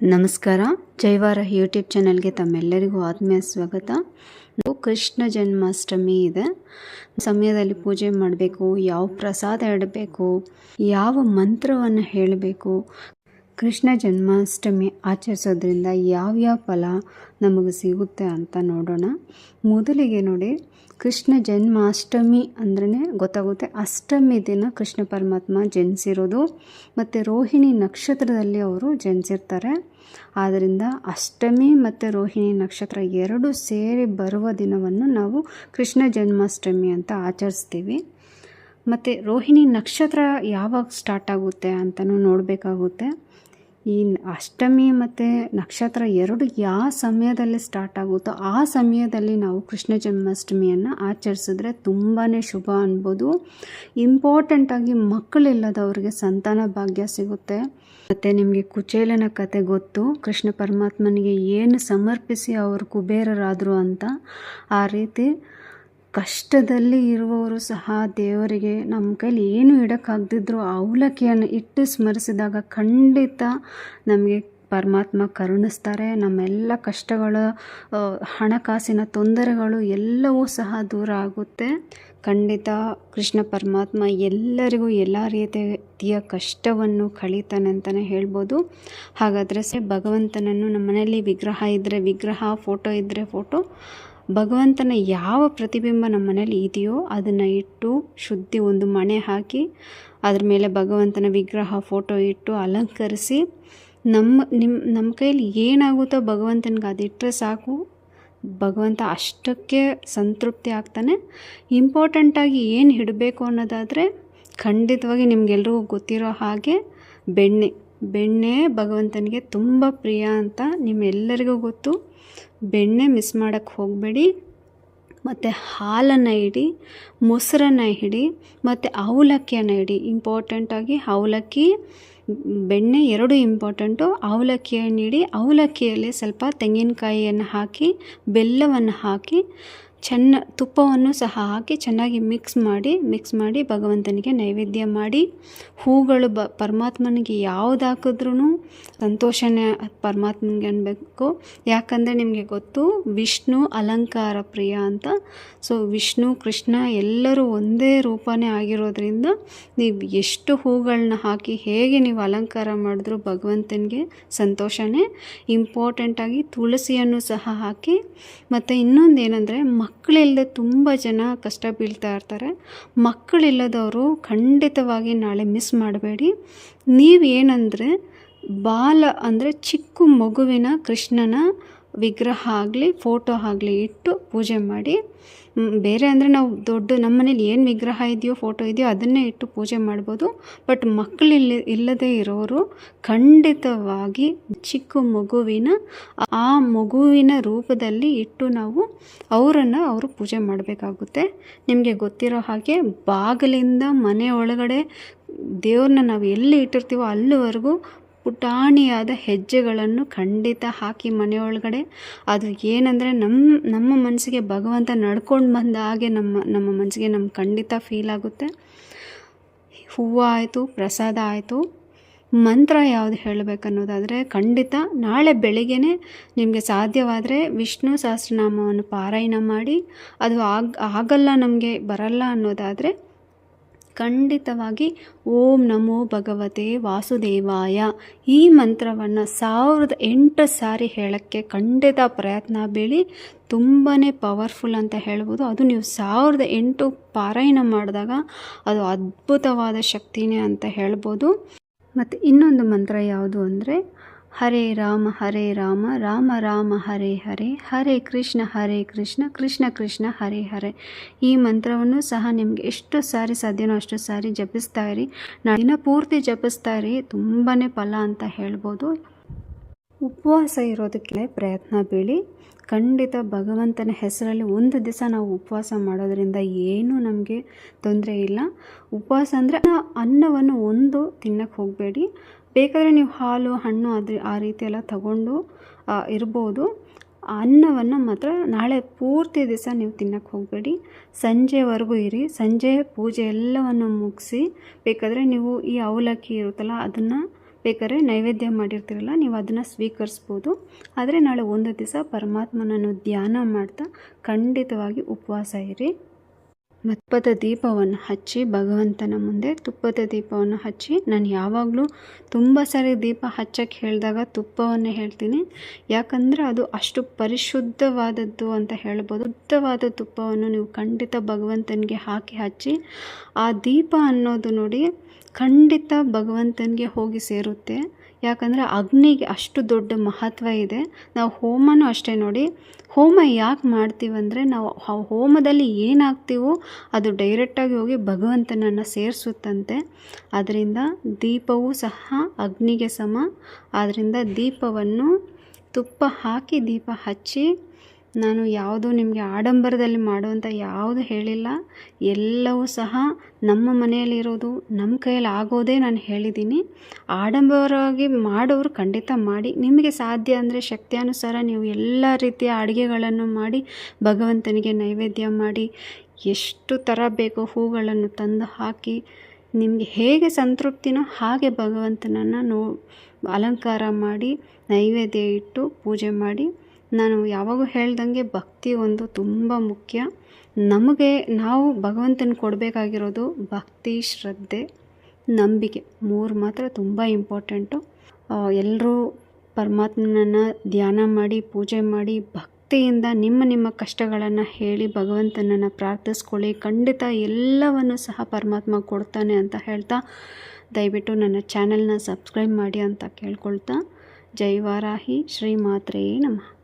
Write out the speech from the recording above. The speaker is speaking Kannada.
ನಮಸ್ಕಾರ. ಜೈವಾರ ಯೂಟ್ಯೂಬ್ ಚಾನಲ್ಗೆ ತಮ್ಮೆಲ್ಲರಿಗೂ ಆತ್ಮೀಯ ಸ್ವಾಗತ. ಕೃಷ್ಣ ಜನ್ಮಾಷ್ಟಮಿ ಇದೆ. ಸಮಯದಲ್ಲಿ ಪೂಜೆ ಮಾಡಬೇಕು, ಯಾವ ಪ್ರಸಾದ ಇಡಬೇಕು, ಯಾವ ಮಂತ್ರವನ್ನು ಹೇಳಬೇಕು ಕೃಷ್ಣ ಜನ್ಮಾಷ್ಟಮಿ ಆಚರಿಸೋದ್ರಿಂದ ಯಾವ್ಯಾವ ಫಲ ನಮಗೆ ಸಿಗುತ್ತೆ ಅಂತ ನೋಡೋಣ. ಮೊದಲಿಗೆ ನೋಡಿ, ಕೃಷ್ಣ ಜನ್ಮಾಷ್ಟಮಿ ಅಂದ್ರೇ ಗೊತ್ತಾಗುತ್ತೆ. ಅಷ್ಟಮಿ ದಿನ ಕೃಷ್ಣ ಪರಮಾತ್ಮ ಜನಿಸಿರೋದು, ಮತ್ತು ರೋಹಿಣಿ ನಕ್ಷತ್ರದಲ್ಲಿ ಅವರು ಜನಿಸಿರ್ತಾರೆ. ಆದ್ದರಿಂದ ಅಷ್ಟಮಿ ಮತ್ತು ರೋಹಿಣಿ ನಕ್ಷತ್ರ ಎರಡು ಸೇರಿ ಬರುವ ದಿನವನ್ನು ನಾವು ಕೃಷ್ಣ ಜನ್ಮಾಷ್ಟಮಿ ಅಂತ ಆಚರಿಸ್ತೀವಿ. ಮತ್ತು ರೋಹಿಣಿ ನಕ್ಷತ್ರ ಯಾವಾಗ ಸ್ಟಾರ್ಟ್ ಆಗುತ್ತೆ ಅಂತಲೂ ನೋಡಬೇಕಾಗುತ್ತೆ. ಈ ಅಷ್ಟಮಿ ಮತ್ತು ನಕ್ಷತ್ರ ಎರಡು ಯಾವ ಸಮಯದಲ್ಲಿ ಸ್ಟಾರ್ಟ್ ಆಗುತ್ತೋ ಆ ಸಮಯದಲ್ಲಿ ನಾವು ಕೃಷ್ಣ ಜನ್ಮಾಷ್ಟಮಿಯನ್ನು ಆಚರಿಸಿದ್ರೆ ತುಂಬಾ ಶುಭ ಅನ್ಬೋದು. ಇಂಪಾರ್ಟೆಂಟಾಗಿ ಮಕ್ಕಳಿಲ್ಲದವ್ರಿಗೆ ಸಂತಾನ ಭಾಗ್ಯ ಸಿಗುತ್ತೆ. ಮತ್ತು ನಿಮಗೆ ಕುಚೇಲನ ಕತೆ ಗೊತ್ತು. ಕೃಷ್ಣ ಪರಮಾತ್ಮನಿಗೆ ಏನು ಸಮರ್ಪಿಸಿ ಅವರು ಕುಬೇರರಾದರು ಅಂತ. ಆ ರೀತಿ ಕಷ್ಟದಲ್ಲಿ ಇರುವವರು ಸಹ ದೇವರಿಗೆ ನಮ್ಮ ಕೈಲಿ ಏನು ಇಡೋಕ್ಕಾಗದಿದ್ರು ಅವಲಕ್ಕಿಯನ್ನು ಇಟ್ಟು ಸ್ಮರಿಸಿದಾಗ ಖಂಡಿತ ನಮಗೆ ಪರಮಾತ್ಮ ಕರುಣಿಸ್ತಾರೆ. ನಮ್ಮೆಲ್ಲ ಕಷ್ಟಗಳು ಹಣಕಾಸಿನ ತೊಂದರೆಗಳು ಎಲ್ಲವೂ ಸಹ ದೂರ ಆಗುತ್ತೆ. ಖಂಡಿತ ಕೃಷ್ಣ ಪರಮಾತ್ಮ ಎಲ್ಲರಿಗೂ ಎಲ್ಲ ರೀತಿಯ ಕಷ್ಟವನ್ನು ಕಳೀತಾನೆ ಅಂತಲೇ ಹೇಳ್ಬೋದು. ಹಾಗಾದರೆ ಸೇ ಭಗವಂತನನ್ನು ನಮ್ಮ ಮನೆಯಲ್ಲಿ ವಿಗ್ರಹ ಇದ್ದರೆ ವಿಗ್ರಹ, ಫೋಟೋ ಇದ್ದರೆ ಫೋಟೋ ಭಗವಂತನ ಯಾವ ಪ್ರತಿಬಿಂಬ ನಮ್ಮ ಮನೇಲಿ ಇದೆಯೋ ಅದನ್ನು ಇಟ್ಟು ಶುದ್ಧಿ ಒಂದು ಮಣೆ ಹಾಕಿ ಅದ್ರ ಮೇಲೆ ಭಗವಂತನ ವಿಗ್ರಹ ಫೋಟೋ ಇಟ್ಟು ಅಲಂಕರಿಸಿ ನಮ್ಮ ನಿಮ್ಮ ನಮ್ಮ ಕೈಯಲ್ಲಿ ಏನಾಗುತ್ತೋ ಭಗವಂತನಿಗೆ ಅದಿಟ್ಟರೆ ಸಾಕು. ಭಗವಂತ ಅಷ್ಟಕ್ಕೆ ಸಂತೃಪ್ತಿ ಆಗ್ತಾನೆ. ಇಂಪಾರ್ಟೆಂಟಾಗಿ ಏನು ಇಡಬೇಕು ಅನ್ನೋದಾದರೆ ಖಂಡಿತವಾಗಿ ನಿಮಗೆಲ್ರಿಗೂ ಗೊತ್ತಿರೋ ಹಾಗೆ ಬೆಣ್ಣೆ. ಬೆಣ್ಣೆ ಭಗವಂತನಿಗೆ ತುಂಬ ಪ್ರಿಯ ಅಂತ ನಿಮ್ಮೆಲ್ಲರಿಗೂ ಗೊತ್ತು. ಬೆಣ್ಣೆ ಮಿಸ್ ಮಾಡೋಕ್ಕೆ ಹೋಗಬೇಡಿ. ಮತ್ತು ಹಾಲನ್ನು ಇಡಿ, ಮೊಸರನ್ನು ಇಡಿ, ಮತ್ತು ಅವಲಕ್ಕಿಯನ್ನು ಇಡಿ. ಇಂಪಾರ್ಟೆಂಟಾಗಿ ಅವಲಕ್ಕಿ, ಬೆಣ್ಣೆ ಎರಡು ಇಂಪಾರ್ಟೆಂಟು ಅವಲಕ್ಕಿಯನ್ನು ಇಡಿ, ಅವಲಕ್ಕಿಯಲ್ಲಿ ಸ್ವಲ್ಪ ತೆಂಗಿನಕಾಯಿಯನ್ನು ಹಾಕಿ, ಬೆಲ್ಲವನ್ನು ಹಾಕಿ ಚೆನ್ನ, ತುಪ್ಪವನ್ನು ಸಹ ಹಾಕಿ ಚೆನ್ನಾಗಿ ಮಿಕ್ಸ್ ಮಾಡಿ ಮಿಕ್ಸ್ ಮಾಡಿ ಭಗವಂತನಿಗೆ ನೈವೇದ್ಯ ಮಾಡಿ, ಹೂಗಳು ಬ, ಪರಮಾತ್ಮನಿಗೆ ಯಾವ್ದು ಹಾಕಿದ್ರೂ ಸಂತೋಷನೇ ಪರಮಾತ್ಮನಿಗೆ ಅನ್ನಬೇಕು ಯಾಕಂದರೆ ನಿಮಗೆ ಗೊತ್ತು, ವಿಷ್ಣು ಅಲಂಕಾರ ಪ್ರಿಯ ಅಂತ. ಸೊ ವಿಷ್ಣು, ಕೃಷ್ಣ ಎಲ್ಲರೂ ಒಂದೇ ರೂಪನೇ ಆಗಿರೋದ್ರಿಂದ ನೀವು ಎಷ್ಟು ಹೂಗಳನ್ನ ಹಾಕಿ ಹೇಗೆ ನೀವು ಅಲಂಕಾರ ಮಾಡಿದ್ರೂ ಭಗವಂತನಿಗೆ ಸಂತೋಷನೇ. ಇಂಪಾರ್ಟೆಂಟಾಗಿ ತುಳಸಿಯನ್ನು ಸಹ ಹಾಕಿ. ಮತ್ತು ಇನ್ನೊಂದು ಏನಂದರೆ ಮಕ್ಕಳಿಲ್ಲದೆ ತುಂಬ ಜನ ಕಷ್ಟ ಬೀಳ್ತಾ ಇರ್ತಾರೆ. ಮಕ್ಕಳಿಲ್ಲದವರು ಖಂಡಿತವಾಗಿ ನಾಳೆ ಮಿಸ್ ಮಾಡಬೇಡಿ. ನೀವು ಏನಂದರೆ, ಬಾಲ ಅಂದರೆ ಚಿಕ್ಕ ಮಗುವಿನ ಕೃಷ್ಣನ ವಿಗ್ರಹ ಆಗಲಿ ಫೋಟೋ ಆಗಲಿ ಇಟ್ಟು ಪೂಜೆ ಮಾಡಿ ಬೇರೆ ಅಂದರೆ ನಾವು ದೊಡ್ಡ ನಮ್ಮ ಮನೇಲಿ ಏನು ವಿಗ್ರಹ ಇದೆಯೋ ಫೋಟೋ ಇದೆಯೋ ಅದನ್ನೇ ಇಟ್ಟು ಪೂಜೆ ಮಾಡ್ಬೋದು. ಬಟ್ ಮಕ್ಕಳಿಲ್ಲ ಇಲ್ಲದೇ ಇರೋರು ಖಂಡಿತವಾಗಿ ಚಿಕ್ಕ ಮಗುವಿನ, ಆ ಮಗುವಿನ ರೂಪದಲ್ಲಿ ಇಟ್ಟು ನಾವು ಅವರನ್ನು ಅವರು ಪೂಜೆ ಮಾಡಬೇಕಾಗುತ್ತೆ. ನಿಮಗೆ ಗೊತ್ತಿರೋ ಹಾಗೆ ಬಾಗಿಲಿಂದ ಮನೆ ಒಳಗಡೆ ದೇವ್ರನ್ನ ನಾವು ಎಲ್ಲಿ ಇಟ್ಟಿರ್ತೀವೋ ಅಲ್ಲಿವರೆಗೂ ಪುಟಾಣಿಯಾದ ಹೆಜ್ಜೆಗಳನ್ನು ಖಂಡಿತ ಹಾಕಿ ಮನೆಯೊಳಗಡೆ. ಅದು ಏನಂದರೆ ನಮ್ಮ ನಮ್ಮ ಮನಸ್ಸಿಗೆ ಭಗವಂತ ನಡ್ಕೊಂಡು ಬಂದ ಹಾಗೆ ನಮ್ಮ ನಮ್ಮ ಮನಸ್ಸಿಗೆ ನಮ್ಗೆ ಖಂಡಿತ ಫೀಲ್ ಆಗುತ್ತೆ. ಹೂವು ಆಯಿತು, ಪ್ರಸಾದ ಆಯಿತು. ಮಂತ್ರ ಯಾವುದು ಹೇಳಬೇಕನ್ನೋದಾದರೆ ಖಂಡಿತ ನಾಳೆ ಬೆಳಿಗ್ಗೆನೇ ನಿಮಗೆ ಸಾಧ್ಯವಾದರೆ ವಿಷ್ಣು ಸಹಸ್ರನಾಮವನ್ನು ಪಾರಾಯಣ ಮಾಡಿ. ಅದು ಆಗ, ಆಗಲ್ಲ ನಮಗೆ, ಬರಲ್ಲ ಅನ್ನೋದಾದರೆ ಖಂಡಿತವಾಗಿ ಓಂ ನಮೋ ಭಗವತೆ ವಾಸುದೇವಾಯ. ಈ ಮಂತ್ರವನ್ನು ಸಾವಿರದ ಎಂಟು ಸಾರಿ ಹೇಳೋಕ್ಕೆ ಖಂಡಿತ ಪ್ರಯತ್ನ ಬೀಳಿ ತುಂಬಾ ಪವರ್ಫುಲ್ ಅಂತ ಹೇಳ್ಬೋದು. ಅದು ನೀವು ಸಾವಿರದ ಎಂಟು ಪಾರಾಯಣ ಮಾಡಿದಾಗ ಅದು ಅದ್ಭುತವಾದ ಶಕ್ತಿನೇ ಅಂತ ಹೇಳ್ಬೋದು. ಮತ್ತು ಇನ್ನೊಂದು ಮಂತ್ರ ಯಾವುದು ಅಂದರೆ ಹರೇ ರಾಮ ಹರೇ ರಾಮ ರಾಮ ರಾಮ, ಹರೇ ಹರೇ ಹರೇ ಕೃಷ್ಣ ಹರೇ ಕೃಷ್ಣ ಕೃಷ್ಣ ಕೃಷ್ಣ, ಹರೇ ಹರೇ. ಈ ಮಂತ್ರವನ್ನು ಸಹ ನಿಮಗೆ ಎಷ್ಟು ಸಾರಿ ಸಾಧ್ಯನೋ ಅಷ್ಟು ಸಾರಿ ಜಪಿಸ್ತಾ ಇರಿ. ದಿನ ಪೂರ್ತಿ ಜಪಿಸ್ತಾ ಇರಿ ತುಂಬಾ ಫಲ ಅಂತ ಹೇಳ್ಬೋದು. ಉಪವಾಸ ಇರೋದಕ್ಕೆ ಪ್ರಯತ್ನ ಬೀಳಿ ಖಂಡಿತ ಭಗವಂತನ ಹೆಸರಲ್ಲಿ ಒಂದು ದಿವಸ ನಾವು ಉಪವಾಸ ಮಾಡೋದ್ರಿಂದ ಏನೂ ನಮಗೆ ತೊಂದರೆ ಇಲ್ಲ. ಉಪವಾಸ ಅಂದರೆ ಅನ್ನವನ್ನು ಒಂದು ತಿನ್ನಕ್ಕೆ ಹೋಗಬೇಡಿ. ಬೇಕಾದರೆ ನೀವು ಹಾಲು, ಹಣ್ಣು ಅದು ಆ ರೀತಿ ಎಲ್ಲ ತಗೊಂಡು ಇರ್ಬೋದು. ಅನ್ನವನ್ನು ಮಾತ್ರ ನಾಳೆ ಪೂರ್ತಿ ದಿವಸ ನೀವು ತಿನ್ನಕ್ಕೆ ಹೋಗಬೇಡಿ. ಸಂಜೆವರೆಗೂ ಇರಿ. ಸಂಜೆ ಪೂಜೆ ಎಲ್ಲವನ್ನು ಮುಗಿಸಿ ಬೇಕಾದರೆ ನೀವು ಈ ಅವಲಕ್ಕಿ ಇರುತ್ತಲ್ಲ, ಅದನ್ನು ಬೇಕಾದ್ರೆ ನೈವೇದ್ಯ ಮಾಡಿರ್ತೀರಲ್ಲ, ನೀವು ಅದನ್ನು ಸ್ವೀಕರಿಸ್ಬೋದು. ಆದರೆ ನಾಳೆ ಒಂದು ದಿವಸ ಪರಮಾತ್ಮನನ್ನು ಧ್ಯಾನ ಮಾಡ್ತಾ ಖಂಡಿತವಾಗಿ ಉಪವಾಸ ಇರಿ. ತುಪ್ಪದ ದೀಪವನ್ನು ಹಚ್ಚಿ ಭಗವಂತನ ಮುಂದೆ ತುಪ್ಪದ ದೀಪವನ್ನು ಹಚ್ಚಿ, ನಾನು ಯಾವಾಗಲೂ ತುಂಬ ಸಾರಿ ದೀಪ ಹಚ್ಚಕ್ಕೆ ಹೇಳಿದಾಗ ತುಪ್ಪವನ್ನು ಹೇಳ್ತೀನಿ. ಯಾಕಂದರೆ ಅದು ಅಷ್ಟು ಪರಿಶುದ್ಧವಾದದ್ದು ಅಂತ ಹೇಳ್ಬೋದು. ಶುದ್ಧವಾದ ತುಪ್ಪವನ್ನು ನೀವು ಖಂಡಿತ ಭಗವಂತನಿಗೆ ಹಾಕಿ ಹಚ್ಚಿ, ಆ ದೀಪ ಅನ್ನೋದು ನೋಡಿ ಖಂಡಿತ ಭಗವಂತನಿಗೆ ಹೋಗಿ ಸೇರುತ್ತೆ. ಯಾಕಂದರೆ ಅಗ್ನಿಗೆ ಅಷ್ಟು ದೊಡ್ಡ ಮಹತ್ವ ಇದೆ. ನಾವು ಹೋಮನೂ ಅಷ್ಟೇ ನೋಡಿ, ಹೋಮ ಯಾಕೆ ಮಾಡ್ತೀವಂದರೆ ನಾವು ಹೋಮದಲ್ಲಿ ಏನಾಗ್ತೀವೋ ಅದು ಡೈರೆಕ್ಟಾಗಿ ಹೋಗಿ ಭಗವಂತನನ್ನು ಸೇರಿಸುತ್ತಂತೆ. ಅದರಿಂದ ದೀಪವೂ ಸಹ ಅಗ್ನಿಗೆ ಸಮ. ಆದ್ದರಿಂದ ದೀಪವನ್ನು ತುಪ್ಪ ಹಾಕಿ ದೀಪ ಹಚ್ಚಿ ನಾನು ಯಾವುದು ನಿಮಗೆ ಆಡಂಬರದಲ್ಲಿ ಮಾಡುವಂಥ ಯಾವುದು ಹೇಳಿಲ್ಲ. ಎಲ್ಲವೂ ಸಹ ನಮ್ಮ ಮನೆಯಲ್ಲಿರೋದು ನಮ್ಮ ಕೈಯಲ್ಲಿ ಆಗೋದೇ ನಾನು ಹೇಳಿದ್ದೀನಿ. ಆಡಂಬರವಾಗಿ ಮಾಡೋರು ಖಂಡಿತ ಮಾಡಿ. ನಿಮಗೆ ಸಾಧ್ಯ ಅಂದರೆ ಶಕ್ತಿಯಾನುಸಾರ ನೀವು ಎಲ್ಲ ರೀತಿಯ ಅಡುಗೆಗಳನ್ನು ಮಾಡಿ, ಭಗವಂತನಿಗೆ ನೈವೇದ್ಯ ಮಾಡಿ, ಎಷ್ಟು ಥರ ಬೇಕೋ ಹೂಗಳನ್ನು ತಂದು ಹಾಕಿ, ನಿಮಗೆ ಹೇಗೆ ಸಂತೃಪ್ತಿನೋ ಹಾಗೆ ಭಗವಂತನನ್ನು ನೋ ಅಲಂಕಾರ ಮಾಡಿ, ನೈವೇದ್ಯ ಇಟ್ಟು ಪೂಜೆ ಮಾಡಿ ನಾನು ಯಾವಾಗೂ ಹೇಳ್ದಂಗೆ ಭಕ್ತಿ ಒಂದು ತುಂಬ ಮುಖ್ಯ. ನಮಗೆ ನಾವು ಭಗವಂತನ ಕೊಡಬೇಕಾಗಿರೋದು ಭಕ್ತಿ, ಶ್ರದ್ಧೆ, ನಂಬಿಕೆ. ಮೂರು ಮಾತ್ರ ತುಂಬ ಇಂಪಾರ್ಟೆಂಟು. ಎಲ್ಲರೂ ಪರಮಾತ್ಮನನ್ನು ಧ್ಯಾನ ಮಾಡಿ, ಪೂಜೆ ಮಾಡಿ, ಭಕ್ತಿಯಿಂದ ನಿಮ್ಮ ನಿಮ್ಮ ಕಷ್ಟಗಳನ್ನು ಹೇಳಿ ಭಗವಂತನನ್ನು ಪ್ರಾರ್ಥಿಸ್ಕೊಳ್ಳಿ. ಖಂಡಿತ ಎಲ್ಲವನ್ನು ಸಹ ಪರಮಾತ್ಮ ಕೊಡ್ತಾನೆ ಅಂತ ಹೇಳ್ತಾ, ದಯವಿಟ್ಟು ನನ್ನ ಚಾನೆಲ್ನ ಸಬ್ಸ್ಕ್ರೈಬ್ ಮಾಡಿ ಅಂತ ಕೇಳ್ಕೊಳ್ತಾ. ಜೈ ವಾರಾಹಿ. ಶ್ರೀ ಮಾತ್ರೆಯೇ ನಮಃ.